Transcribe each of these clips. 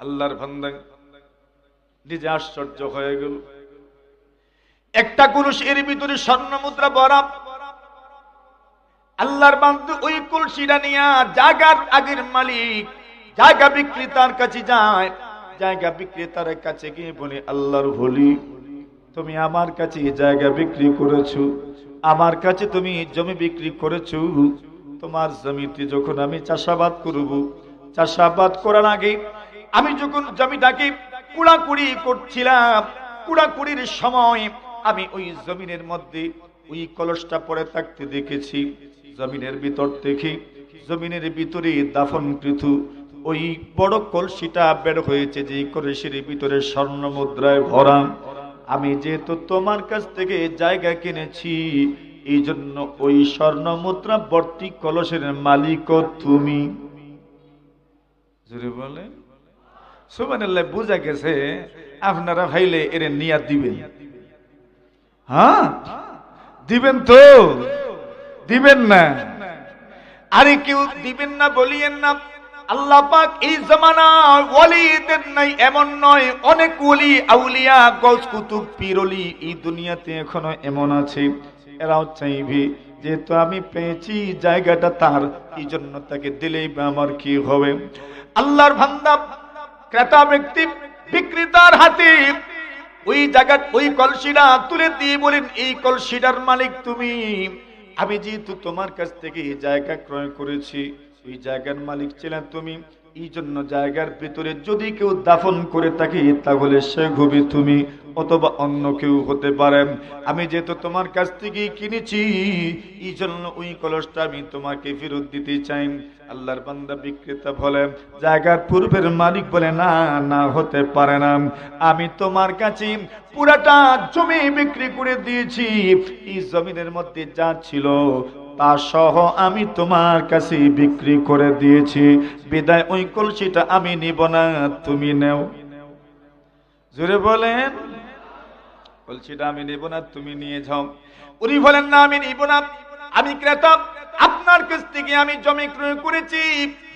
আল্লাহর বান্দা নিজে আশ্চর্য হয়ে গেল। একটা কুরুষ এর ভিতরে স্বর্ণ মুদ্রা বরাব। আল্লাহর বান্দু ওই কলসিটা নিয়া জায়গার আগের মালিক জায়গা বিক্রেতার কাছে যায়। জায়গা বিক্রেতার কাছে গিয়ে বলে, আল্লাহর হলি তুমি আমার কাছে জায়গা বিক্রি করেছ। আমার কাছে তুমি জমি বিক্রি করেছ। তোমার জমিতে যখন আমি চাষাবাদ করব, চাষাবাদ করার আগে আমি যখন জমিটাকে কুড়াকুড়ি করছিলাম, কুড়াকুড়ির সময় আমি ওই জমিনের মধ্যে ওই কলসটা পরে থাকতে দেখেছি। জমিনের ভিতর থেকে জমিনের ভিতরে দাফনকৃত ওই বড় কলসিটা বের হয়েছে যে কলসির ভিতরে স্বর্ণ মুদ্রায় ভরা। আমি যেহেতু তোমার কাছ থেকে জায়গা কিনেছি এই জন্য ওই স্বর্ণ মুদ্রা বর্তি কলসের মালিক তুমি। জুড়ে বলে সুবানাল্লাহ বুঝা গেছে আপনারা ভাইলে এর নিয়া দিবেন। হ্যাঁ? দিবেন তো? দিবেন না। আরে কেউ দিবেন না, বলিয়েন না। আল্লাহ পাক এই জামানা ওয়ালিদের নাই, এমন নয়। অনেক ওলি, আউলিয়া, গজ, কুতুব, পীরলি এই দুনিয়াতে এখনও এমন আছে। এরাও চাইবে যেহেতু আমি পেয়েছি জায়গাটা তার এই জন্য তাকে দিলেই আমার কি হবে। আল্লাহর ভান্দা ক্রেতা ব্যক্তি বিক্রেতার হাতে ওই জায়গা ওই কলসিটা তুলে দিয়ে বলেন, এই কলসিটার মালিক তুমি। আমি যেহেতু তোমার কাছ থেকে এই জায়গা ক্রয় করেছি, ওই জায়গার মালিক ছিলেন তুমি। এই জন্য জায়গার ভিতরে যদি কেউ দাফন করে থাকি, তাহলে সে ঘুবি তুমি অথবা অন্য কেউ হতে পারে আমি যেহেতু তোমার কাছ থেকে কিনেছি এই জন্য ওই কলসটা আমি তোমাকে ফেরত দিতে চাই। আল্লাহর বান্দা বিক্রেতা বলে জায়গার পূর্বের মালিক বলে, না না, হতে পারে না। আমি তোমার কাছে পুরাটা জমি বিক্রি করে দিয়েছি। এই জমিনের মধ্যে যা ছিল তা সহ আমি তোমার কাছে বিক্রি করে দিয়েছি। বিদায়, ওই কলসিটা আমি নিব না, তুমি নেও। জোরে বলেন। কলসিটা আমি নেব না, তুমি নিয়ে যাও। উনি বলেন, না, আমি নিব না। আমি ক্রেতা, আপনার কাছ থেকে আমি জমি ক্রয় করেছি।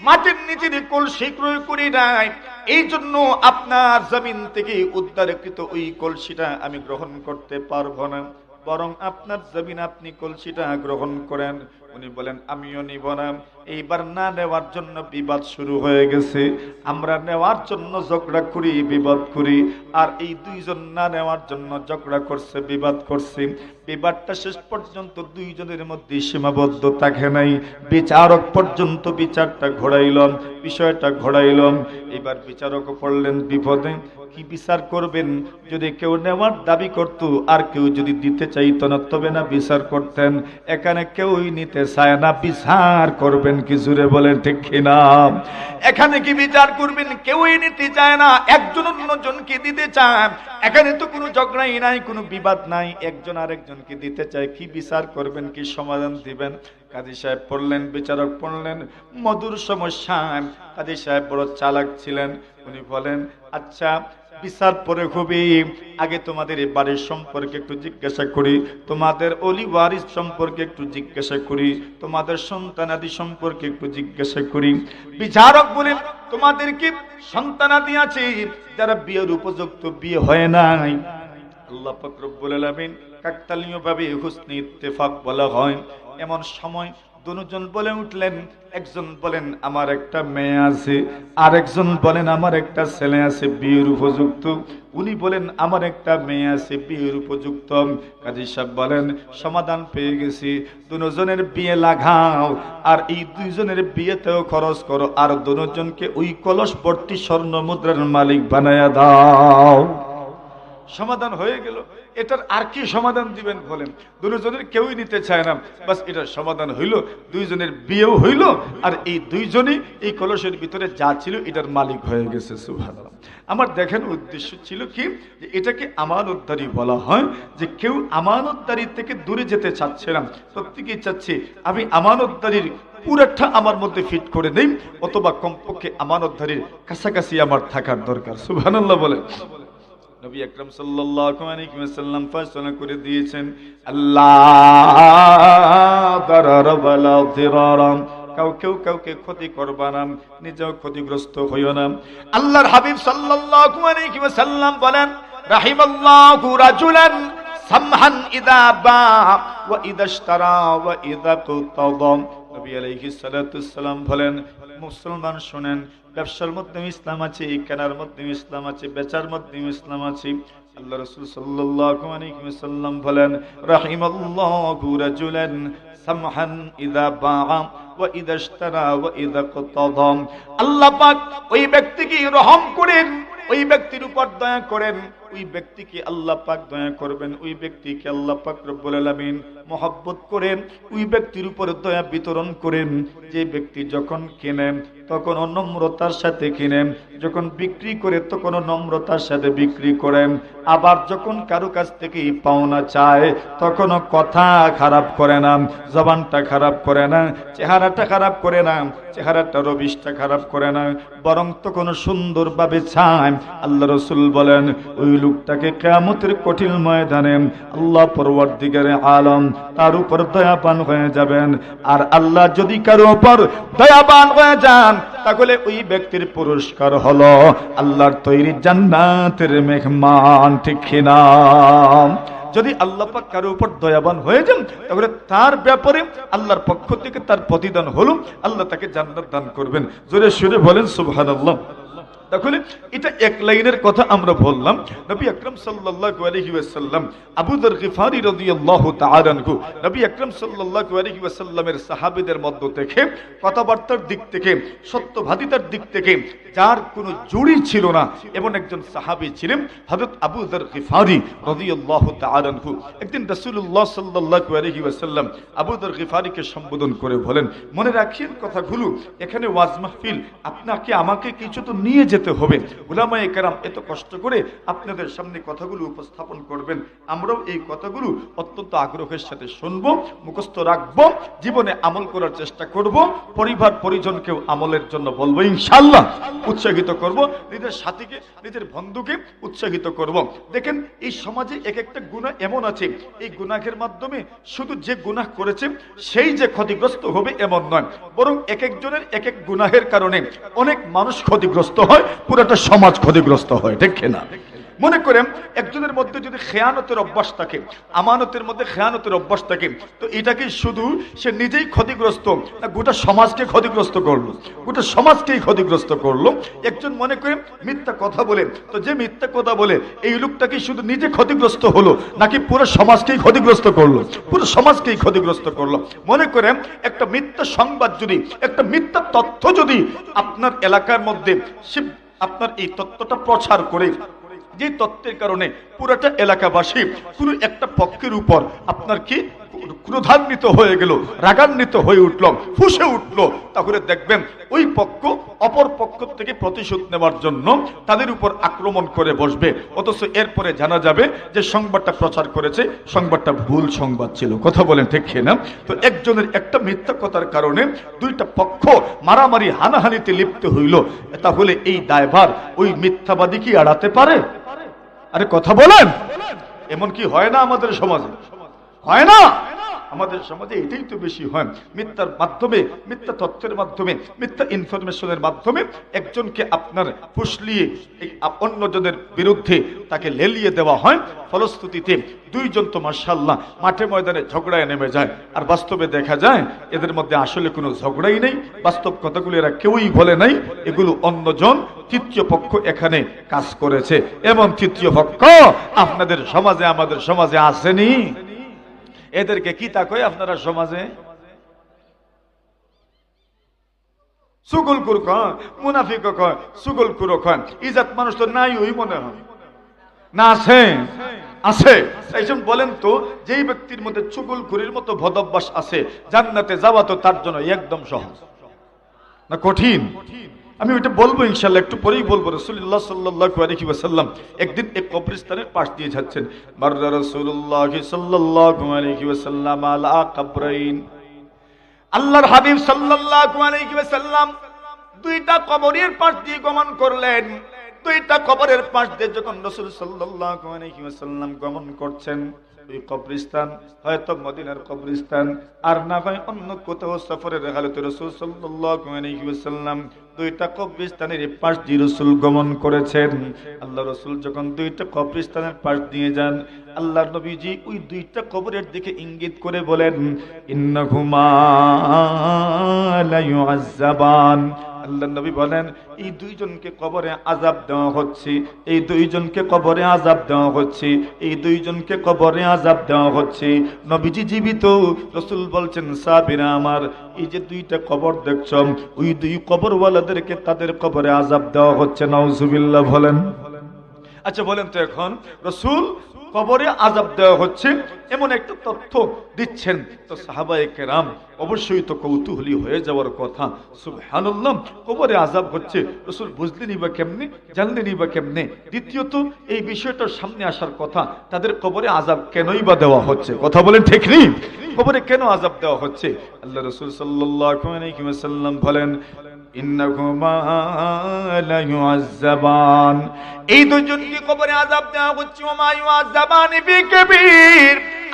মাটির নিচে দিয়ে কলসি ক্রয় করি নাই। এই জন্য আপনার জমিন থেকে উদ্ধারকৃত ওই কলসিটা আমি গ্রহণ করতে পারব না। বরং আপনার জমিন আপনি কলসিটা গ্রহণ করেন। উনি বলেন আমিও নিব না। এইবার না নেওয়ার জন্য বিবাদ শুরু হয়ে গেছে। আমরা নেওয়ার জন্য ঝগড়া করি, বিবাদ করি। আর এই দুইজন না নেওয়ার জন্য ঝগড়া করছে, বিবাদ করছে। বিবাদটা শেষ পর্যন্ত দুইজনের মধ্যে সীমাবদ্ধ থাকে নাই। বিচারক পর্যন্ত বিচারটা ঘোরাইলাম বিষয়টা ঘোরাইলাম এবার বিচারক পড়লেন বিপদে। কি বিচার করবেন? যদি কেউ নেওয়ার দাবি করত, আর কেউ যদি দিতে চাইতো না, তবে না বিচার করতেন। এখানে কেউই নিতে চায় না, বিচার করবেন কি জুড়ে বলেন ঠিক কিনা? এখানে কি বিচার করবেন? কেউই নিতে চায় না। একজন অন্যজনকে দিতে চায়? এখানে তো কোনো ঝগড়াই নাই, কোনো বিবাদ নাই। একজন আরেকজনকে দিতে চায়? কি বিচার করবেন? কি সমাধান দিবেন? কাজী সাহেব পড়লেন, বিচারক পড়লেন, মধুর সমস্যা কাজী সাহেব বড় চালাক ছিলেন। উনি বলেন আচ্ছা বিচার পরে খুবই আগে তোমাদের এই বাড়ির সম্পর্কে একটু জিজ্ঞাসা করি, তোমাদের অলি ওয়ারিস সম্পর্কে একটু জিজ্ঞাসা করি, তোমাদের সন্তানাদি সম্পর্কে একটু জিজ্ঞাসা করি। বিচারক বলেন, তোমাদের কি সন্তানাদি আছে যারা বিয়ের উপযুক্ত বিয়ে হয় নাই? আল্লাহ পাক রব্বুল আলামিন কাকতালীয় ভাবে হুসনি ইত্তেফাক বলা হয়। এমন সময় দুজন বলে উঠলেন, একজন বলেন, আমার একটা মেয়ে আছে। আর একজন বলেন, আমার একটা ছেলে আছে, বিয়ের উপযুক্ত। উনি বলেন, আমার একটা মেয়ে আছে, বিয়ের উপযুক্ত। কাজী সাহেব বলেন, সমাধান পেয়ে গেছি। দুজনের বিয়ে লাগাও, আর এই দুইজনের বিয়েতেও খরচ করো, আর দুজনকে ওই কলস ভর্তি স্বর্ণ মুদ্রার মালিক বানায়া দাও। সমাধান হয়ে গেল। এটার আর কি সমাধান দিবেন বলেন? দুজনের কেউই নিতে চায় না। বাস এটার সমাধান হইল, দুইজনের বিয়েও হইল, আর এই দুইজনই এই কলসের ভিতরে যা ছিল এটার মালিক হয়ে গেছে সুভান আমার দেখানোর উদ্দেশ্য ছিল কি? যে এটাকে আমানতদারি বলা হয়, যে কেউ আমানতদারি থেকে দূরে যেতে চাচ্ছে না। প্রত্যেকেই চাচ্ছে, আমি আমানতদারির পুরাটা আমার মধ্যে ফিট করে নেই অথবা কমপক্ষে আমানতদারির কাছাকাছি আমার থাকার দরকার। সুবহানাল্লাহ বলে নবী আকরাম ওয়াসাল্লাম ফয়সালা করে দিয়েছেন, আল্লাহ দারার ওয়ালা দিরারাম। কাউ কেউ কাউকে ক্ষতি করবা না, নিজেও ক্ষতিগ্রস্ত হইও না। আল্লাহর হাবিব সাল্লাল্লাহু আলাইহি ওয়াসাল্লাম বলেন, রাহিমাল্লাহু রাজুলান সামহান ইদা বা ওয়া ইদা ইশতারা ওয়া ইদা কুতাদাম নবী আলাইহিস বলেন, মুসলমান শুনেন ব্যবসার মধ্যে ইসলাম আছে কেনার মধ্যে ইসলাম আছে, বেচার মধ্যে ইসলাম আছে। আল্লাহ রসুল ওয়াসাল্লাম বলেন, রাহিমাল্লাহু সামহান আল্লাহ পাক ওই ব্যক্তিকে রহম করেন ব্যক্তির উপর দয়া করেন, ওই ব্যক্তিকে আল্লাহ পাক দয়া করবেন, ওই ব্যক্তিকে আল্লাহ পাক রব্বুল আলামিন মহব্বত করেন, ওই ব্যক্তির উপর দয়া বিতরণ করেন। যে ব্যক্তি যখন কেনেন, তখন নম্রতার সাথে কিনেন, যখন বিক্রি করে, তখন নম্রতার সাথে বিক্রি করেন। আবার যখন কারও কাছ থেকে পাওনা চায়, তখনও কথা খারাপ করে না, জবানটা খারাপ করে না, চেহারাটা খারাপ করে না, চেহারাটা রবিশটা খারাপ করে না, বরং তখন সুন্দরভাবে চায়। আল্লাহ রসুল বলেন, ওই লোকটাকে কেমতের কঠিন ময়দানে আল্লাহ পরবর্তীকারে আলম তার উপর দয়াবান হয়ে যাবেন। আর আল্লাহ যদি কারও উপর দয়াবান হয়ে যান, তাহলে ওই ব্যক্তির পুরস্কার হলো আল্লাহর তৈরি জান্নাতের মেহমান, ঠিক কিনা যদি আল্লাহ পাক কারও উপর দয়াবান হয়ে যান, তাহলে তার ব্যাপারে আল্লাহর পক্ষ থেকে তার প্রতিদান হলো, আল্লাহ তাকে জান্নাত দান করবেন। জোরে সুরে বলেন, সুবহানাল্লাহ। তাহলে এটা এক লাইনের কথা আমরা বললাম। নবী আকরাম সাল্লাল্লাহু আলাইহি ওয়াসাল্লাম, আবু দর গিফারি রাদিয়াল্লাহু তাআলা আনহু, নবী আকরাম সাল্লাল্লাহু আলাইহি ওয়াসাল্লামের সাহাবীদের মধ্য থেকে, কথাবার্তার দিক থেকে, সত্যবাদিতার দিক থেকে যার কোনো জুড়ি ছিল না, এমন একজন সাহাবী ছিলেন হযরত আবু দর গিফারি রাদিয়াল্লাহু তাআলা আনহু। একদিন রাসূলুল্লাহ সাল্লাল্লাহু আলাইহি ওয়াসাল্লাম আবু দর গিফারিকে সম্বোধন করে বলেন, মনে রাখিয়েন কথাগুলো, এখানে ওয়াজ মাহফিল, আপনাকে, আমাকে কিছু তো নিয়ে যেতে হবে উলামায়ে কেরাম এত কষ্ট করে আপনাদের সামনে কথাগুলো উপস্থাপন করবেন। আমরাও এই কথাগুলো অত্যন্ত আগ্রহের সাথে শুনব, মুখস্থ রাখব, জীবনে আমল করার চেষ্টা করব, পরিবার পরিজনকেও আমলের জন্য বলব ইনশাল্লাহ উৎসাহিত করব, নিজের সাথীকে, নিজের বন্ধুকে উৎসাহিত করব। দেখেন, এই সমাজে এক একটা গুণা এমন আছে, এই গুনাহের মাধ্যমে শুধু যে গুনাহ করেছে, সেই যে ক্ষতিগ্রস্ত হবে এমন নয়, বরং এক একজনের এক এক গুনাহের কারণে অনেক মানুষ ক্ষতিগ্রস্ত হয় পুরোটা সমাজ ক্ষতিগ্রস্ত হয়, ঠিক না মনে করেন, একজনের মধ্যে যদি খেয়ানতের অভ্যাস থাকে, আমানতের মধ্যে খেয়ানতের অভ্যাস থাকে, তো এটাকে শুধু সে নিজেই ক্ষতিগ্রস্ত, না গোটা সমাজকে ক্ষতিগ্রস্ত করল? গোটা সমাজকেই ক্ষতিগ্রস্ত করল? একজন মনে করে মিথ্যা কথা বলে, তো যে মিথ্যা কথা বলে, এই লোকটাকে শুধু নিজে ক্ষতিগ্রস্ত হলো, নাকি পুরো সমাজকেই ক্ষতিগ্রস্ত করল? পুরো সমাজকেই ক্ষতিগ্রস্ত করল। মনে করেন, একটা মিথ্যা সংবাদ যদি, একটা মিথ্যা তথ্য যদি আপনার এলাকার মধ্যে আপনার এই তত্ত্বটা প্রচার করে। যে তত্ত্বের কারণে পুরোটা এলাকাবাসী কোনো একটা পক্ষের উপর আপনার কি ক্রোধান্বিত হয়ে গেল, রাগান্বিত হয়ে উঠল, ফুসে উঠল। তাহলে দেখবেন, ওই পক্ষ অপর পক্ষ থেকে প্রতিশোধ নেওয়ার জন্য তাদের উপর আক্রমণ করে বসবে। অথচ এরপরে জানা যাবে যে সংবাদটা প্রচার করেছে, সংবাদটা ভুল সংবাদ ছিল। কথা বলেন ঠিক না তো একজনের একটা মিথ্যা কথার কারণে দুইটা পক্ষ মারামারি, হানাহানিতে লিপ্ত হইল। তাহলে এই দায়ভার ওই মিথ্যাবাদী কি এড়াতে পারে? আরে কথা বলেন! এমন কি হয় না আমাদের সমাজে? হয় না? আমাদের সমাজে এটাই তো বেশি হয়। মিথ্যার মাধ্যমে, মিথ্যা তথ্যের মাধ্যমে, মিথ্যা ইনফরমেশনের মাধ্যমে একজনকে আপনার ফুসলিয়ে অন্যজনের বিরুদ্ধে তাকে লেলিয়ে দেওয়া হয়। ফলশ্রুতিতে দুইজন তো মার্শাল্লাহ মাঠে ময়দানে ঝগড়ায় নেমে যায়। আর বাস্তবে দেখা যায়, এদের মধ্যে আসলে কোনো ঝগড়াই নেই। বাস্তব কথাগুলো এরা কেউই বলে নাই। এগুলো অন্যজন তৃতীয় পক্ষ এখানে কাজ করেছে। এবং তৃতীয় পক্ষ আপনাদের সমাজে, আমাদের সমাজে আসেনি। এদেরকে কি তা কয় আপনারা সমাজে? সুগল কুর কয় মুনাফিক কয় সুগল কুর ইজাত মানুষ তো নাই ওই মনে হয়। না আছে আছে। এইসব বলেন তো, যেই ব্যক্তির মধ্যে চুগুল কুরির মতো ভদভ্যাস আছে, জান্নাতে যাওয়া তো তার জন্য একদম সহজ। না কঠিন কঠিন? আমি ওইটা বলব ইনশাল্লাহ একটু পরেই বলব। রসুল্লাহ আলাইহি ওয়াসাল্লাম একদিন এক কবরস্থানের পাশ দিয়ে যাচ্ছেন। কবরাইন। আল্লাহর হাবিব ওয়াসাল্লাম দুইটা কবরের পাশ দিয়ে গমন করলেন। দুইটা কবরের পাশ দিয়ে যখন রসুল ওয়াসাল্লাম গমন করছেন ওই কবরিস্তান হয়তো মদিনার কবরিস্তান আর না হয় অন্য কোথাও রসুল ওয়াসাল্লাম দুইটা কবরিস্তানের পাশ দিয়ে রসুল গমন করেছেন। আল্লাহ রসুল যখন দুইটা কবরিস্তানের পাশ দিয়ে যান আল্লাহ নবীজি ওই দুইটা কবরের দিকে ইঙ্গিত করে বলেন লা ইউআজ্জাবান। আল্লাহ নবী বলেন, এই দুইজনকে কবরে আজাব দেওয়া হচ্ছে, এই দুইজনকে কবরে আজাব দেওয়া হচ্ছে, এই দুইজনকে কবরে আজাব দেওয়া হচ্ছে। নবীজি জীবিত। রসুল বলছেন সাবিরা আমার, এই যে দুইটা কবর দেখছ, ওই দুই কবরওয়ালাদেরকে তাদের কবরে আজাব দেওয়া হচ্ছে নওজুবিল্লাহ বলেন। আচ্ছা বলেন তো এখন, রসুল কবরে আজাব দেওয়া হচ্ছে, এমন একটা তথ্য দিচ্ছেন। তো সাহাবায়ে কেরাম, অবশ্যই তো কৌতূহলী হয়ে যাওয়ার কথা। সুবহানাল্লাহ, কবরে আজাব হচ্ছে। রসুল বুঝলেনই বা কেমনে জানলেনই বা কেমনে। দ্বিতীয়ত, এই বিষয়টার সামনে আসার কথা, তাদের কবরে আজাব কেনই বা দেওয়া হচ্ছে? কথা বলেন ঠিক নেই কবরে কেন আজাব দেওয়া হচ্ছে? আল্লাহ রসুল ওয়াসাল্লাম বলেন এই দুজনকে কবরে আজাব দেওয়া হচ্ছে।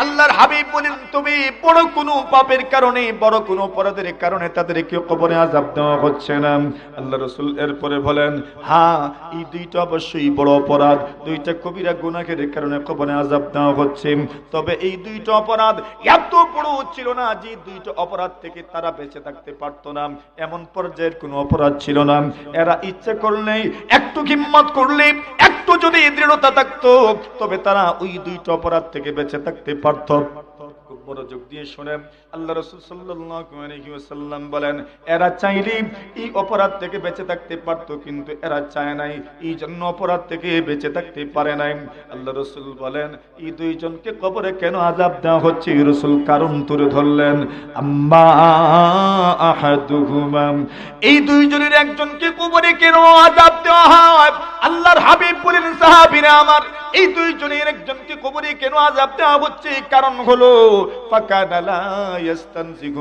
আল্লাহর হাবিব বলেন, তুমি বড় কোনো পাপের কারণে, বড় কোনো অপরাধের কারণে তাদেরকে কবরে আযাব দেওয়া হচ্ছে না। আল্লাহ রাসূল এরপরে বলেন হ্যাঁ এই দুইটা অবশ্যই বড় অপরাধ। দুইটা কবিরা গুনাহের কারণে কবরে আযাব দেওয়া হচ্ছে। তবে এই দুইটা অপরাধ এত বড় ছিল না যে দুইটা অপরাধ থেকে তারা বেঁচে থাকতে পারতো না। এমন পর্যায়ের কোনো অপরাধ ছিল না। এরা ইচ্ছে করলেই, একটু হিম্মত করলে একটু যদি দৃঢ়তা থাকতো, তবে তারা ওই দুইটা অপরাধ থেকে বেঁচে থাকতে পারতো খুব মনোযোগ দিয়ে শোনেন আল্লাহ রসুল সাল্লাল্লাহু বলেন, এরা চাইলে এই অপরাধ থেকে বেঁচে থাকতে পারতো, কিন্তু এরা চায় নাই, এই জন্য অপরাধ থেকে বেঁচে থাকতে পারে নাই। আল্লাহ রসুল বলেন, এই দুইজনকে কবরে কেন আজাব দেওয়া হচ্ছে? রসুল কারণ তুলে ধরলেন এই দুইজনের একজনকে কবরে কেন আজাব দেওয়া হয়? আল্লাহর হাবিব বলেন, সাহাবীরা আমার, এই দুইজনের একজনকে কবরে কেন আজাব দেওয়া হচ্ছে? কারণ হলো, ফাকানা লা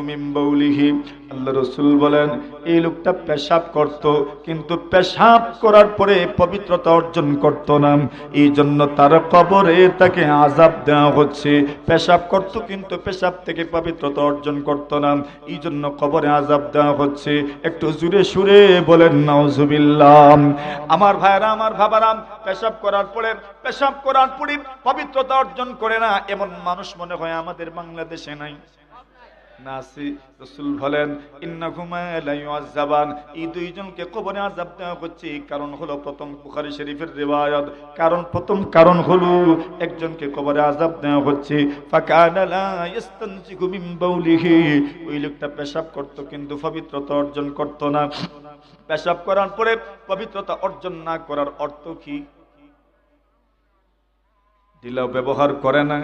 মিন বাউলিহি। আল্লাহ রাসূল বলেন, এই লোকটা পেশাব করত, কিন্তু পেশাব করার পরে পবিত্রতা অর্জন করত না। এই জন্য তার কবরে তাকে আজাব দেওয়া হচ্ছে। পেশাব করত, কিন্তু পেশাব থেকে পবিত্রতা অর্জন করত না। এই জন্য কবরে আজাব দেওয়া হচ্ছে। একটু জুড়ে সুরে বলেন, নাউজুবিল্লাহ। আমার ভাইরা আমার ভাবারাম পেশাব করার পরে, পেশাব করার পরে পবিত্রতা অর্জন করে না, এমন মানুষ মনে হয় আমাদের বাংলাদেশে নাই। নাসি রাসূল বলেন লা এই দুইজনকে কবরে আযাব দেওয়া হচ্ছে। কারণ হলো প্রথম বুখারী শরীফের রিওয়ায়াত। কারণ প্রথম কারণ হলো একজনকে কবরে আযাব দেওয়া হচ্ছে। ওই লোকটা পেশাব করত কিন্তু পবিত্রতা অর্জন করত না। পেশাব করার পরে পবিত্রতা অর্জন না করার অর্থ কি? দিলাও ব্যবহার করে না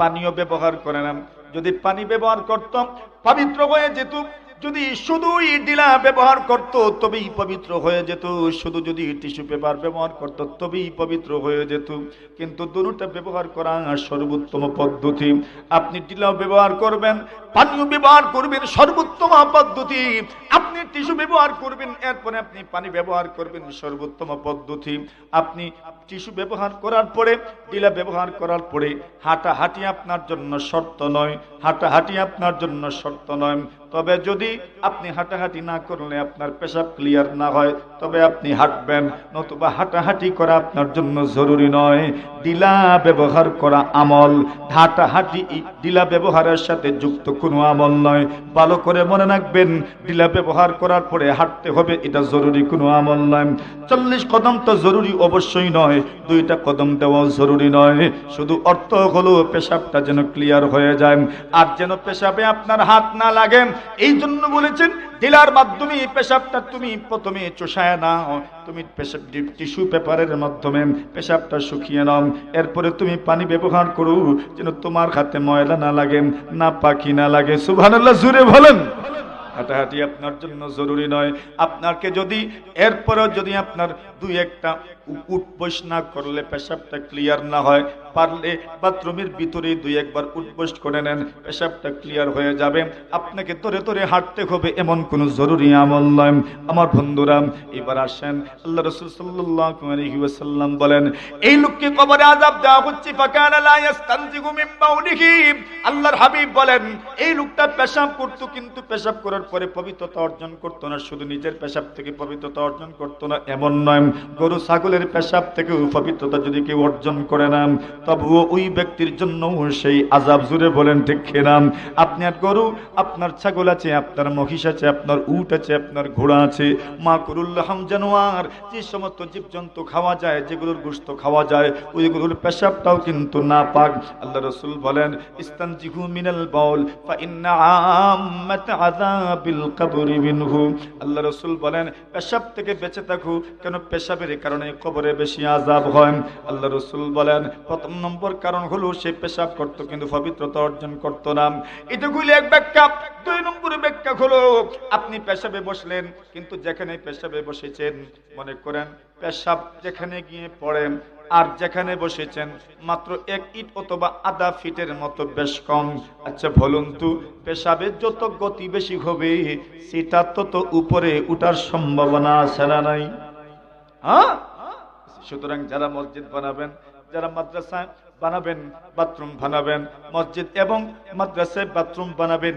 পানীয় ব্যবহার করে না। যদি পানি ব্যবহার করতাম পবিত্র হয়ে যেত যদি শুধুই ডিলা ব্যবহার করত, তবেই পবিত্র হয়ে যেত। শুধু যদি টিস্যু পেপার ব্যবহার করত, তবেই পবিত্র হয়ে যেত। কিন্তু দুটা ব্যবহার করা সর্বোত্তম পদ্ধতি। আপনি ডিলাও ব্যবহার করবেন, পানীয় ব্যবহার করবেন, সর্বোত্তম পদ্ধতি। আপনি টিস্যু ব্যবহার করবেন, এরপরে আপনি পানি ব্যবহার করবেন, সর্বোত্তম পদ্ধতি। আপনি টিস্যু ব্যবহার করার পরে, ডিলা ব্যবহার করার পরে হাঁটাহাঁটি আপনার জন্য শর্ত নয়। হাঁটাহাঁটি আপনার জন্য শর্ত নয়। তবে যদি আপনি হাঁটাহাঁটি না করলে আপনার পেশাব ক্লিয়ার না হয়, তবে আপনি হাঁটবেন, নতুবা হাঁটাহাঁটি করা আপনার জন্য জরুরি নয়। ডিলা ব্যবহার করা আমল, হাঁটাহাঁটি ডিলা ব্যবহারের সাথে যুক্ত কোনো আমল নয়। ভালো করে মনে রাখবেন, ডিলা ব্যবহার করার পরে হাঁটতে হবে, এটা জরুরি কোনো আমল নয়। চল্লিশ কদম তো জরুরি অবশ্যই নয়, দুইটা কদম দেওয়া জরুরি নয়। শুধু অর্থ হলো পেশাবটা যেন ক্লিয়ার হয়ে যায়। আর যেন পেশাবে আপনার হাত না লাগে এই জন্য বলেছেন ডিলার মাধ্যমে এই পেশাবটা তুমি প্রথমে চোষায় নাও। তুমি পেশাব টিস্যু পেপারের মাধ্যমে পেশাবটা শুকিয়ে নাও। এরপরে তুমি পানি ব্যবহার করো, যেন তোমার হাতে ময়লা না লাগে, না পাখি না লাগে। সুবহানাল্লাহ জুড়ে বলেন। হাঁটাহাঁটি আপনার জন্য জরুরি নয়। আপনাকে যদি, এরপরেও যদি আপনার দুই একটা উঠবস না করলে পেশাবটা ক্লিয়ার না হয়। পারলে বাথরুমের ভিতরে দুই একবার উঠবস করে নেন, পেশাবটা ক্লিয়ার হয়ে যাবে। আপনাকে ধরে ধরে হাঁটতে হবে, এমন কোন জরুরি আমল নয়। আমার বন্ধুরা, এবার আসেন। আল্লাহ রসুল ওয়াসাল্লাম বলেন, এই লোককে কবরে আযাব দেওয়া হচ্ছে আল্লাহর হাবিব বলেন, এই লোকটা পেশাব করত, কিন্তু পেশাব করার পরে পবিত্রতা অর্জন করতো না। শুধু নিজের পেশাব থেকে পবিত্রতা অর্জন করতো না, এমন নয়। গরু, ছাগলের পেশাব থেকে পবিত্রতা যদি কেউ অর্জন করে না তবুও ওই ব্যক্তির জন্য সেই আজাব জুড়ে বলেন, ঠিক খেলাম আপনার গরু, আপনার ছাগল আছে, আপনার মহিষ আছে, আপনার উট আছে, আপনার ঘোড়া আছে। মা কুরুল্লাহম জানোয়ার, যে সমস্ত জীবজন্তু খাওয়া যায়, যেগুলোর গোস্ত খাওয়া যায়, ওইগুলোর পেশাবটাও কিন্তু না পাক আল্লাহ রসুল বলেন মিনাল আম্মাত আযাবিল কবরি মিনহু। আল্লাহ রসুল বলেন, পেশাব থেকে বেঁচে থাকো, কেন পেশাবের কারণে কবরে বেশি আযাব হয়। আল্লাহ রসুল বলেন, প্রথম নম্বর কারণ হলো সে পেশাব করতো কিন্তু পবিত্রতা অর্জন করতো না। এটা গুলি এক ব্যাখ্যা। দুই নম্বর ব্যাখ্যা হলো, আপনি পেশাবে বসলেন, কিন্তু যেখানে পেশাবে বসেছেন, মনে করেন পেশাব যেখানে গিয়ে পড়েন আর যেখানে বসেছেন, মাত্র এক ইট অথবা আধা ফিটের মতো বেশ কম। আচ্ছা বলুন তো পেশাবের যত গতি বেশি হবে, সেটা তত উপরে উঠার সম্ভাবনা না নাই? হ্যাঁ? সুতরাং যারা মসজিদ বানাবেন, যারা মাদ্রাসায় বানাবেন, বাথরুম বানাবেন, মসজিদ এবং মাদ্রাসায় বাথরুম বানাবেন,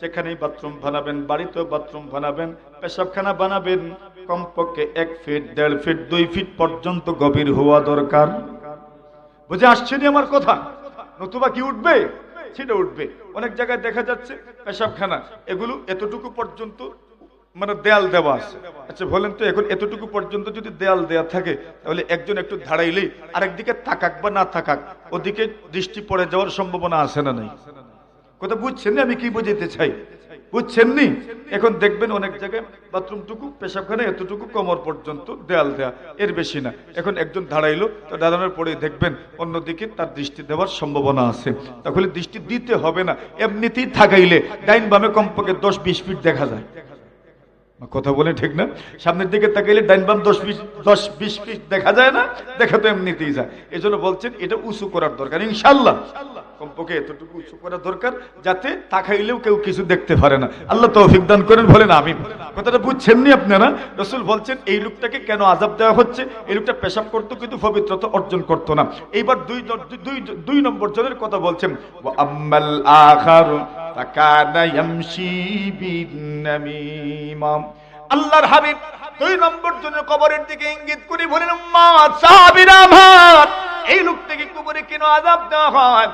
যেখানেই বাথরুম বানাবেন, বাড়িতেও বাথরুম বানাবেন, পেশাবখানা বানাবেন, কমপক্ষে এক ফিট, দেড় ফিট, দুই ফিট পর্যন্ত গভীর হওয়া দরকার। বুঝে আসছে নি আমার কথা? নতুবা কি উঠবে? সেটা উঠবে। অনেক জায়গায় দেখা যাচ্ছে পেশাবখানা, এগুলো এতটুকু পর্যন্ত মানে দেয়াল দেওয়া আছে। আচ্ছা বলেন তো, এখন এতটুকু পর্যন্ত যদি দেয়াল দেয়া থাকে, তাহলে একজন একটু ধারাইলেই আরেকদিকে থাকাক বা না থাকাক, ওদিকে দৃষ্টি পড়ে যাওয়ার সম্ভাবনা আছে না নাই? কথা বুঝছেন আমি কি বুঝাইতে চাই? বুঝছেন নি? এখন দেখবেন অনেক জায়গায় বাথরুমটুকু পেশাবখানে এতটুকু কোমর পর্যন্ত দেয়াল দেয়া, এর বেশি না। এখন একজন দাঁড়াইলো, তো দাঁড়ানোর পরে দেখবেন অন্যদিকে তার দৃষ্টি দেওয়ার সম্ভাবনা আছে। তাহলে দৃষ্টি দিতে হবে না, এমনিতেই থাকাইলে, ডাইন বামে কমপক্ষে দশ বিশ ফিট দেখা যায়। কথা বলে ঠিক না? সামনের দিকে তাকাইলে ডাইন বাম দশ বিশ দশ বিশ ফিট দেখা যায় না? দেখা তো এমনিতেই যায়। এই জন্য বলছেন, এটা উঁচু করার দরকার। ইনশাল্লাহ কমপক্ষে এতটুকু উঁচু করা দরকার, যাতে তাকাইলেও কেউ কিছু দেখতে পারে না। আল্লাহ তৌফিক দান করেন, বলেন আমি কথাটা বুঝছেননি আপনারা? রসুল বলছেন, এই লোকটাকে কেন আজাব দেওয়া হচ্ছে? এই লোকটা পেশাব করতো, কিন্তু পবিত্রতা অর্জন করতো না। এইবার দুই দুই দুই নম্বর জনের কথা বলছেন আম্মাল আখারু ফাকানা ইয়ামশি বিন্নামিমা আল্লাহর হাবিব দুই নম্বর জন্য কবরের দিকে ইঙ্গিত করে বলেন এই লোকটাকে কবরে কেন আযাব দেওয়া হয়?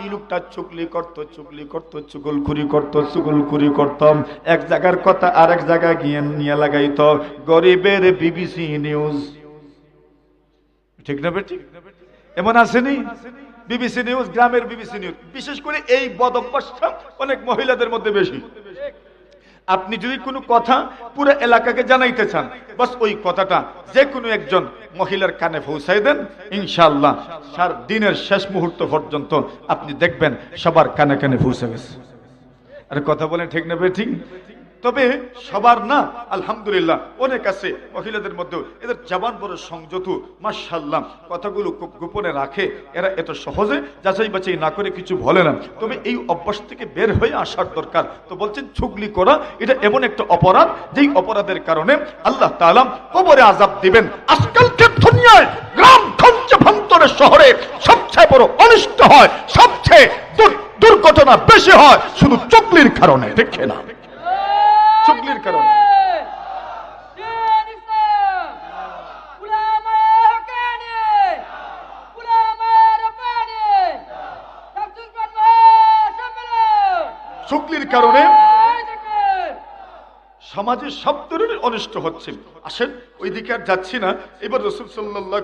এই লোকটা করত করত করত এক জায়গার কথা আরেক জায়গায় গিয়ে নিয়ে লাগাইতো। গরিবের বিবিসি নিউজ। ঠিক না এমন আসেনি? বিবিসি নিউজ, গ্রামের বিবিসি নিউজ। বিশেষ করে এই বদ অনেক মহিলাদের মধ্যে বেশি। আপনি যদি কোনো কথা পুরো এলাকাকে জানাইতে চান, বাস ওই কথাটা যে কোনো একজন মহিলার কানে পৌঁছাই দেন ইনশাল্লাহ সার দিনের শেষ মুহূর্ত পর্যন্ত আপনি দেখবেন সবার কানে কানে পৌঁছে গেছে। আর কথা বলে ঠিক না ঠিক? তবে সবার না, আলহামদুলিল্লাহ, অনেক আছে মহিলাদের মধ্যেও। এদের জবান বড় সংযত মার্শাল্লাহ কথাগুলো খুব গোপনে রাখে। এরা এত সহজে যাচাই বাছাই না করে কিছু বলে না। তবে এই অভ্যাস থেকে বের হয়ে আসার দরকার। তো বলছেন ছুগলি করা, এটা এমন একটা অপরাধ, যেই অপরাধের কারণে আল্লাহ তালাম কবরে আজাব দিবেন। আজকালকার দুনিয়ায় গ্রাম, গঞ্জে ভন্তরের শহরে সবচেয়ে বড় অনিষ্ট হয়, সবচেয়ে দুর্ঘটনা বেশি হয়, শুধু চুগলির কারণে। দেখে না চুগলির কারণে। চুগলির ইসলাম সমাজে সব ধরনের অনিষ্ট হচ্ছে। আসেন, ওইদিকে আর যাচ্ছি না। এবার রসুল সাল্লাহ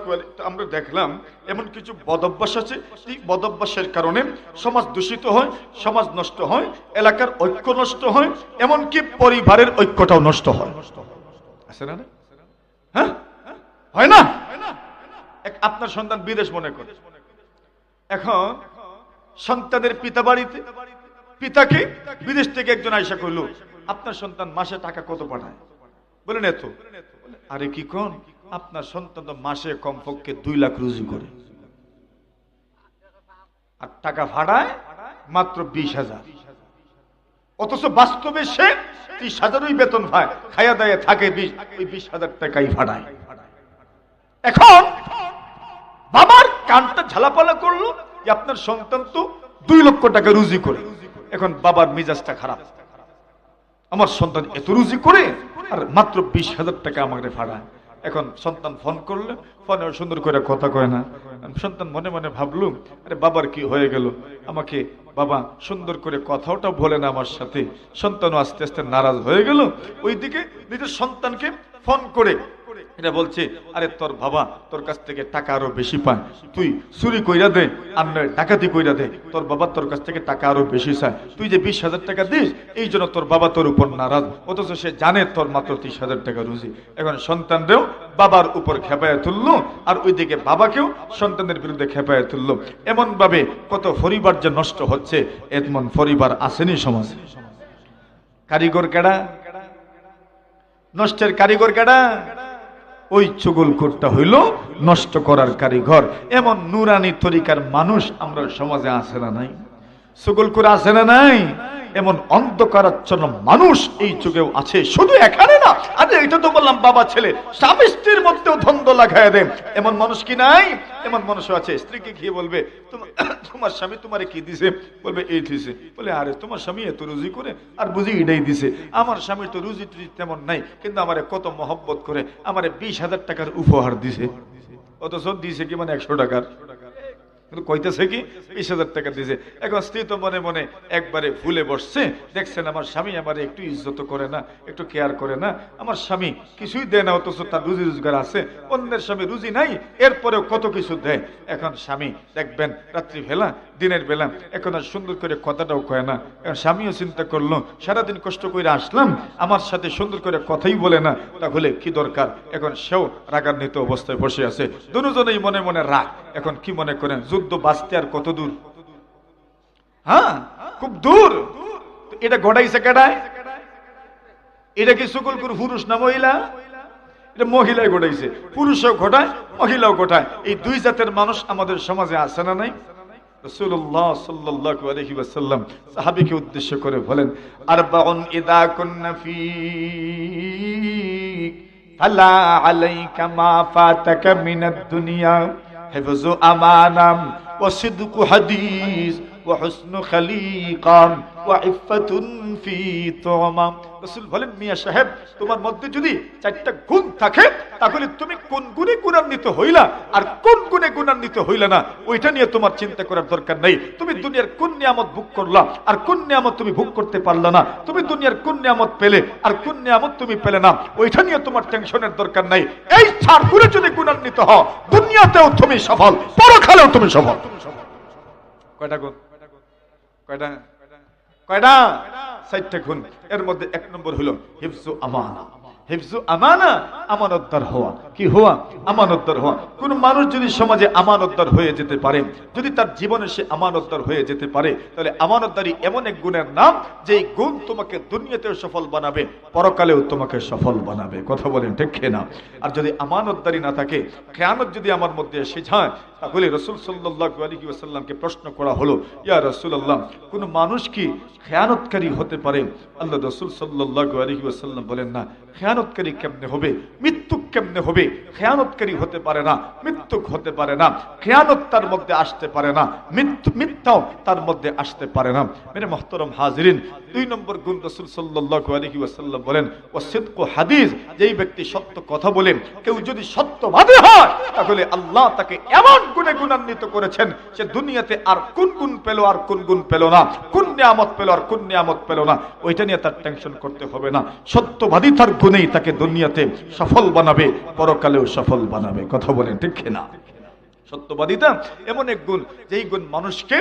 আমরা দেখলাম, এমন কিছু বদভ্যাস আছে। এই বদভ্যাসের কারণে? সমাজ দূষিত হয়, সমাজ নষ্ট হয়, এলাকার ঐক্য নষ্ট হয়, এমনকি পরিবারের ঐক্যটাও নষ্ট হয়। আছে না না? হ্যাঁ? হয় না? এক আপনার সন্তান বিদেশ মনে করে। এখন সন্তানের পিতা বাড়িতে পিতাকে বিদেশ থেকে একজন আয়সা করল আপনার সন্তান মাসে টাকা কত পাঠায়? বলেন এত আরে কি কোন? আপনার সন্তান তো মাসে কমপক্ষে দুই লাখ রুজি করে। আর টাকা ভাড়ায় মাত্র বিশ হাজার। অথচ বাস্তবে সে ত্রিশ হাজারই বেতন পায় খাইয়া দায়ে থাকে বিশ হাজার টাকাই ভাড়ায়। এখন বাবার কানটা ঝালাপালা করল আপনার সন্তান তো দুই লক্ষ টাকা রুজি করে। এখন বাবার মিজাজটা খারাপ। আমার সন্তান এত রুজি করে, আর মাত্র বিশ হাজার টাকা আমাকে ভাড়া। এখন সন্তান ফোন করলে, ফোনে সুন্দর করে কথা কয় না। সন্তান মনে মনে ভাবলুম, আরে বাবার কি হয়ে গেল? আমাকে বাবা সুন্দর করে কথাওটা বলে না আমার সাথে। সন্তানও আস্তে আস্তে নারাজ হয়ে গেল। ওইদিকে নিজের সন্তানকে ফোন করে এটা বলছে, আরে তোর বাবা, তোর কাছ থেকে টাকা আরও বেশি পায়। তুই চুরি কইরা দে আর নয় ডাকাতি কইরা দে। তোর বাবা তোর কাছ থেকে টাকা আরও বেশি চায়। তুই যে বিশ হাজার টাকা দিস, এই জন্য তোর বাবা তোর উপর নারাজ। অথচ সে জানে তোর মাত্র ত্রিশ হাজার টাকা রুজি। এখন সন্তানরেও বাবার উপর খেপায় তুললো, আর ওইদিকে বাবাকেও সন্তানের বিরুদ্ধে খেপায় তুললো। এমন ভাবে কত পরিবার যে নষ্ট হচ্ছে, এমন পরিবার আসেনি সমাজে। কারিগর কেডা? নষ্টের কারিগর কেডা? ওই চুগল করতে হইল নষ্ট করার কারিঘর এমন নুরানি তরিকার মানুষ আমরা সমাজে আসে না নাই? চুগল করে আছে না নাই? এমন অন্ধকারাচ্ছন্ন মানুষ এই যুগেও আছে। শুধু এখানে না, আরে এটা তো বললাম বাবা ছেলে, স্বামী স্ত্রীর মধ্যেও দ্বন্দ্ব লাগাই দেন। এমন মানুষ কি নাই? এমন মানুষও আছে। স্ত্রীকে গিয়ে বলবে তোমার স্বামী তোমারে কি দিছে? বলবে, এই দিছে। বলে, আরে তোমার স্বামী এত রুজি করে, আর বুঝি এটাই দিছে। আমার স্বামীর তো রুজি টুজি তেমন নাই, কিন্তু আমারে কত মহব্বত করে, আমারে বিশ হাজার টাকার উপহার দিছে। অথচ দিছে কি মানে একশো টাকার? কইতেছে কি, বিশ হাজার টাকা দিয়েছে। এখন স্ত্রী মনে মনে একবারে ভুলে বসছে। দেখছেন আমার স্বামী আমার একটু ইজ্জত করে না, একটু কেয়ার করে না। আমার স্বামী কিছুই দেয় না, অথচ তার রুজি রোজগার আছে। অন্যের স্বামী রুজি নাই, এরপরেও কত কিছু দেয়। এখন স্বামী, দেখবেন রাত্রি বেলা দিনের বেলা এখন আর সুন্দর করে কথাটাও কয় না। স্বামীও চিন্তা করল, সারাদিন কষ্ট করে আসলাম, আমার সাথে সুন্দর করে কথাই বলে না, তাহলে কি দরকার? এখন সেও রাগান্বিত অবস্থায় বসে আছে। দুজনেই মনে মনে রাগ। এখন কি মনে করেন, যুদ্ধ বাঁচতে আর কত দূর? হ্যাঁ খুব দূর। এটা গড়াইছে কেডায়? এটা কি সকল করে পুরুষ না মহিলা? এটা মহিলায় ঘটাইছে পুরুষও ঘটায়, মহিলাও ঘটায়। এই দুই জাতের মানুষ আমাদের সমাজে আছে না নাই? রাসূলুল্লাহ সাল্লাল্লাহু আলাইহি ওয়াসাল্লাম সাহাবীকে উদ্দেশ্য করে বলেন, আরবাউন ইদা কুন্না ফিক, ফালা আলাইকা মা ফাতাকা মিনাদ দুনিয়া হিফযু আমানাম ওয়া সিদকু হাদিস খালিকাম ওয়া ইফফাতুন ফি তুমাম রাসূল বলেন, মিয়া সাহেব, তোমার মধ্যে যদি চারটা গুণ থাকে, তাহলে তুমি কোন গুণে গুণান্বিত হইলা আর কোন গুণে গুণান্বিত হইলা না? ওইটা নিয়ে তোমার চিন্তা করার দরকার নেই। তুমি দুনিয়ার কোন নিয়ামত ভোগ করলা আর কোন নিয়ামত তুমি ভোগ করতে পারলা না? তুমি দুনিয়ার কোন নিয়ামত পেলে আর কোন নিয়ামত তুমি পেলে না? ওইটা নিয়ে তোমার টেনশনের দরকার নাই। এই গুণে যদি গুণান্বিত হও, দুনিয়াতেও তুমি সফল, পরকালেও তুমি সফল। কয়টা গুণ? কয়টা? কয়টা? ষাটটা গুণ এর মধ্যে এক নম্বর হলো হিফজু আমানা। হিফজু আমানা আমানতদার হওয়া। কি হওয়া আমানতদার হওয়া। কোন মানুষ যদি সমাজে আমানতদার হয়ে যেতে পারে, যদি তার জীবনে সে আমানতদার হয়ে যেতে পারে, তাহলে আমানতদারি এমন এক গুণের নাম যে গুণ তোমাকে দুনিয়াতেও সফল বানাবে, পরকালেও তোমাকে সফল বানাবে। কথা বলেন ঠিক না আর যদি আমানতদারি না থাকে খেয়ানত যদি আমার মধ্যে এসে যায়, তাহলে রসুল সাল্লাল্লাহু আলাইহি ওয়াসাল্লামকে প্রশ্ন করা হলো, ইয়া রাসূলুল্লাহ, কোন মানুষ কি খেয়ানতকারী হতে পারে? আল্লাহ রসুল সাল্লাল্লাহু আলাইহি ওয়াসাল্লাম বলেন, না খেয়ানতকারী কেমনে হবে? মৃত্যু কেমনে হবে? খেয়ানতকারী হতে পারে না মৃত্যু হতে পারে না, খেয়ানত তার মধ্যে আসতে পারে না, মৃত্যু মিথ্যাও তার মধ্যে আসতে পারে না। মেরে মহতরম হাজিরিন, দুই নম্বর গুণ রসুল সাল্লাল্লাহু আলাইহি ওয়াসাল্লাম বলেন ও সিদকু হাদিস যেই ব্যক্তি সত্য কথা বলেন, কেউ যদি সত্যবাদী হয়, তাহলে আল্লাহ তাকে এমন গুণে গুণান্বিত করেছেন, সে দুনিয়াতে আর কোন গুণ পেল, আর কোন গুণ পেল না, কোন নিয়ামত পেল, আর কোন নিয়ামত পেল না, ওইটা নিয়ে তার টেনশন করতে হবে না। সত্যবাদী তার গুণেই তাকে দুনিয়াতে সফল বানাবে পরকালেও সফল বানাবে। কথা বলে ঠিক না সত্যবাদিতা এমন এক গুণ, যেই গুণ মানুষকে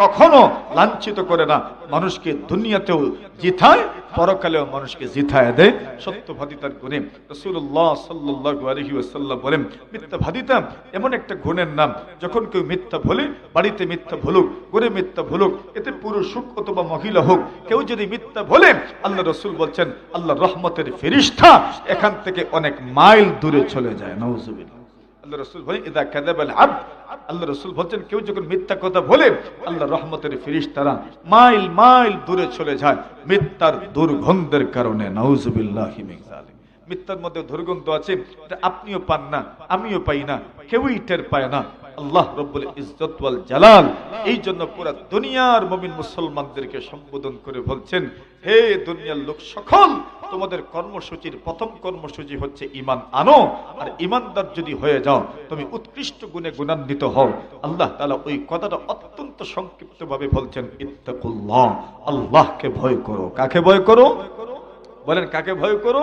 কখনো লাঞ্ছিত করে না। মানুষকে দুনিয়াতেও জিথায়, পরকালেও মানুষকে জিথায় দেয় সত্যবাদিতার গুণে। রসুল্লাহ সাল্লাহ আলহি ওয়াসাল্লাম বলেন মিথ্যাবাদিতা এমন একটা গুণের নাম, যখন কেউ মিথ্যা বলে, বাড়িতে মিথ্যা ভুলুক ঘরে মিথ্যা ভুলুক এতে পুরুষ হোক অথবা মহিলা হোক, কেউ যদি মিথ্যা বলে, আল্লাহ রসুল বলছেন আল্লাহ রহমতের ফেরিষ্ঠা এখান থেকে অনেক মাইল দূরে চলে যায়। নওজুবিল্লাহ আল্লাহ রসুল বলেন, ইদা কাদাবাল আব আল্লাহ রসুল বলছেন, কেউ যখন মিথ্যা কথা আল্লাহ রহমতের ফিরিস্তারা মাইল মাইল দূরে চলে যায় মিথ্যার দুর্গন্ধের কারণে, নাউজুবিল্লাহ মিথ্যার মধ্যে দুর্গন্ধ আছে আপনিও পান না, আমিও পাই না, কেউই টের পায় না। আল্লাহ রব্বুল ইজ্জত জালাল এই জন্য পুরা দুনিয়ার মুমিন মুসলমানদেরকে সম্বোধন করে বলছেন, হে দুনিয়ার লোক সকল, তোমাদের কর্মসূচির প্রথম কর্মসূচি হচ্ছে ইমান আনো, আর ইমানদার যদি হয়ে যাও, তুমি উৎকৃষ্ট গুণে গুণান্বিত হও। আল্লাহ তাআলা ওই কথাটা অত্যন্ত সংক্ষিপ্ত ভাবে বলছেন, ইত্তাকুল্লাহ, আল্লাহকে ভয় করো। কাকে ভয় করো? বলেন, কাকে ভয় করো?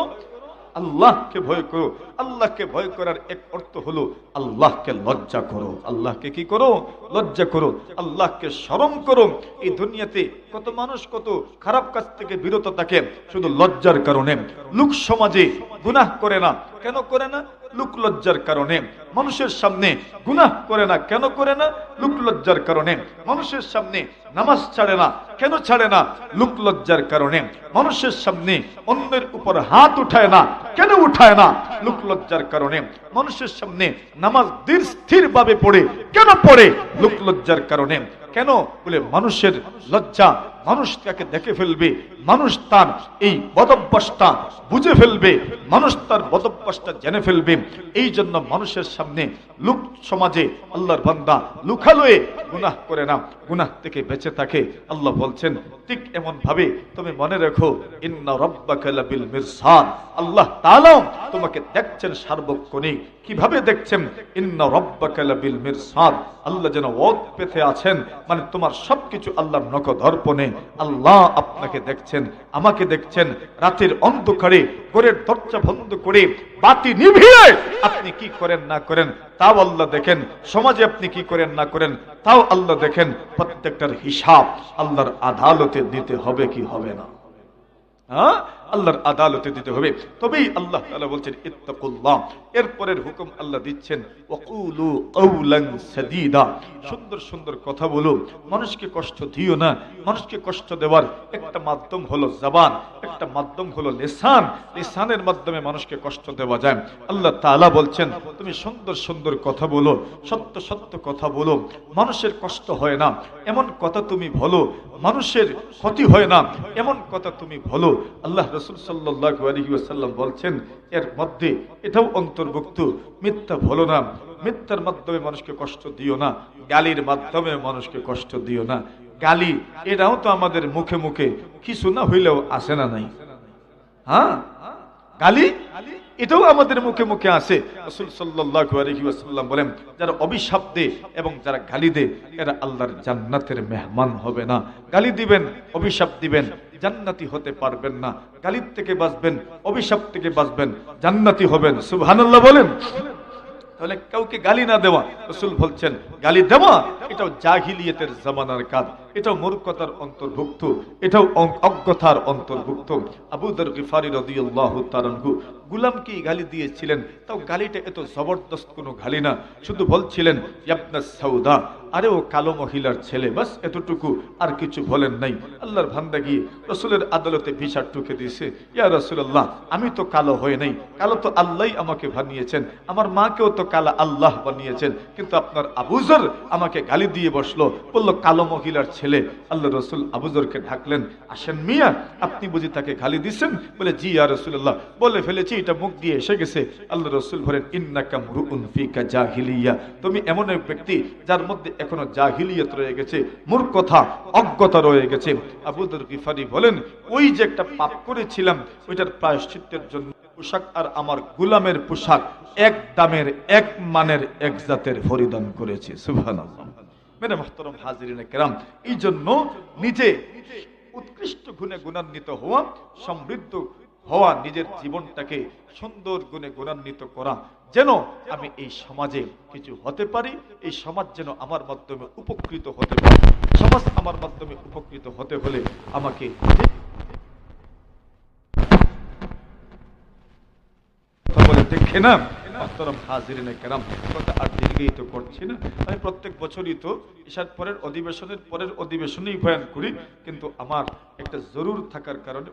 আল্লাহকে ভয় করো। আল্লাহকে ভয় করার এক অর্থ হলো আল্লাহকে লজ্জা করো। আল্লাহকে কি করো? লজ্জা করো। আল্লাহকে স্মরণ করো। এই দুনিয়াতে কত মানুষ কত খারাপ কাজ থেকে বিরত থাকে, শুধু লজ্জার কারণে। লোক সমাজে গুনাহ করে না। কেন করে না? লোক লজ্জার কারণে। মানুষের সামনে গুনাহ করে না। কেন করে না? লোক লজ্জার কারণে। মানুষের সামনে নামাজ ছাড়ে না। কেন ছাড়ে না? লোক লজ্জার কারণে। মানুষের সামনে অন্যের উপর হাত উঠায় না। কেন উঠায় না? লোক লজ্জার কারণে মানুষের সামনে নামাজ দীর স্থির ভাবে পড়ে। কেন পড়ে? লোক লজ্জার কারণে। কেন? বলে মানুষের লজ্জা মানুষ তাকে দেখে ফেলবে, মানুষ তার এই বদভ্যাসটা বুঝে ফেলবে, মানুষ তার বদভ্যাসটা জেনে ফেলবে। এই জন্য মানুষের সামনে লুক সমাজে আল্লাহর বান্দা লুকালয়ে গুনাহ করে না, গুনাহ থেকে বেঁচে থাকে। আল্লাহ বলছেন, ঠিক এমন ভাবে তুমি মনে রেখো, ইন্না আল্লাহ তোমাকে দেখছেন সার্বক্ষণিক। কীভাবে দেখছেন? ইন্না লাবিল মিরসাদ। আল্লাহ যেন ওত পেতে আছেন মানে তোমার সবকিছু আল্লাহর নখদর্পণে আল্লাহ আপনাকে দেখছেন, আমাকে দেখছেন। রাতের অন্ধকারে, ঘরের দরজা বন্ধ করে বাতি নিভিয়ে আপনি কি করেন না করেন, তাও আল্লাহ দেখেন। সমাজে আপনি কি করেন না করেন, তাও আল্লাহ দেখেন। প্রত্যেকটার হিসাব আল্লাহর আদালতে দিতে হবে কি হবে না? হ্যাঁ? আল্লাহর আদালতে দিতে হবে। তবেই আল্লাহ তাআলা বলছেন, ইত্তাকুল্লাহ। এরপরের হুকুম আল্লাহ দিচ্ছেন সুন্দর সুন্দর কথা বলো। মানুষকে কষ্ট দিও না। মানুষকে কষ্ট দেওয়ার একটা মাধ্যম হলো জবান, একটা মাধ্যম হলো লিসান। লিসানের মাধ্যমে মানুষকে কষ্ট দেওয়া যায়। আল্লাহ তাআলা বলছেন, তুমি সুন্দর সুন্দর কথা বলো, সত্য সত্য কথা বলো। মানুষের কষ্ট হয় না। এমন কথা তুমি বলো, মানুষের ক্ষতি হয় না। এমন কথা তুমি বলো, আল্লাহ রসুল সাল্লাহ আলহি ওয়াসাল্লাম বলছেন, এর মধ্যে এটাও অন্তর্ভুক্ত। মিথ্যা বলো না। মিথ্যার মাধ্যমে মানুষকে কষ্ট দিও না। গালির মাধ্যমে মানুষকে কষ্ট দিও না। গালি, এটাও তো আমাদের মুখে মুখে। কিছু না হইলেও আসে না নাই। হ্যাঁ? গালি, এটাও আমাদের মুখে মুখে আসে। রসুল আলাইহি বলেন, যারা অভিশাপ দে এবং যারা গালি দে, এরা আল্লাহর জান্নাতের মেহমান হবে না। গালি দিবেন, অভিশাপ দিবেন। জান্নাতি হতে পারবেন না। গালির থেকে বাঁচবেন, অভিশাপ থেকে বাঁচবেন, জান্নাতি হবেন। সুবহানাল্লাহ বলেন। তাহলে কাউকে গালি না দেওয়া, রসুল বলছেন, গালি দেওয়া, এটাও জাহিলিয়তের জামানার কাজ। এটাও মূর্খতার অন্তর্ভুক্ত, এটাও অজ্ঞতার অন্তর্ভুক্ত। আবুদর গিফারি রাদিয়াল্লাহু তাআলাহু গুলামকে গালি দিয়েছিলেন? তাও গালিটা এত জবরদস্ত কোনো গালি না, শুধু বলছিলেন, ইয়াবনা আরে ও কালো মহিলার ছেলে, বাস এতটুকু, আর কিছু বলেন নাই। আল্লাহর ভান্দা গিয়ে রসুলের আদালতে ভিসার টুকে দিয়েছে, ইয়া রসুল্লাহ আমি তো কালো হয়ে নাই, কালো তো আল্লাহ আমাকে বানিয়েছেন, আমার মাকেও তো কালা আল্লাহ বানিয়েছেন, কিন্তু আপনার আবুজর আমাকে গালি দিয়ে বসল, বলল, কালো মহিলার ছেলে আল্লাহ রসুল আবুজরকে ডাকলেন আসেন মিয়া, আপনি বুঝি তাকে গালি দিচ্ছেন বলে, জি ইয়া রসুল্লাহ বলে ফেলেছি, এটা মুখ দিয়ে এসে গেছে। আল্লাহ রসুল বলেন, ইন্নাকা মুরুউন ফিকা জাহিলিয়া। তুমি এমন এক ব্যক্তি যার মধ্যে এখনও জাহিলিয়ত রয়ে গেছে, মূর্খতা, অজ্ঞতা রয়ে গেছে। আবুদর গিফারি বলেন, ওই যে একটা পাপ করেছিলাম, ওইটার প্রায়শ্চিত্তের জন্য পোশাক আর আমার গুলামের পোশাক এক দামের, এক মানের, এক জাতের পরিধান করেছে। সুবহানাল্লাহ। মেরে মোহতরম কেরাম। এই জন্য নিজে উৎকৃষ্ট গুণে গুণান্বিত হওয়া, সমৃদ্ধ হওয়া নিজের জীবনটাকে সুন্দর গুণে গুণান্বিত করা। যেন আমি এই সমাজে কিছু হতে পারি, এই সমাজ যেন আমার মাধ্যমে উপকৃত হতে পারে। সমাজ আমার মাধ্যমে উপকৃত হতে হলে আমাকে দেখে না। মোহতরম হাজিরিনে কেরাম। কথা আর দীর্ঘায়িত করছি না। আমি প্রত্যেক বছরই তো ঈশার পরের অধিবেশনের পরের অধিবেশনেই বয়ান করি, কিন্তু আমার একটা জরুর থাকার কারণে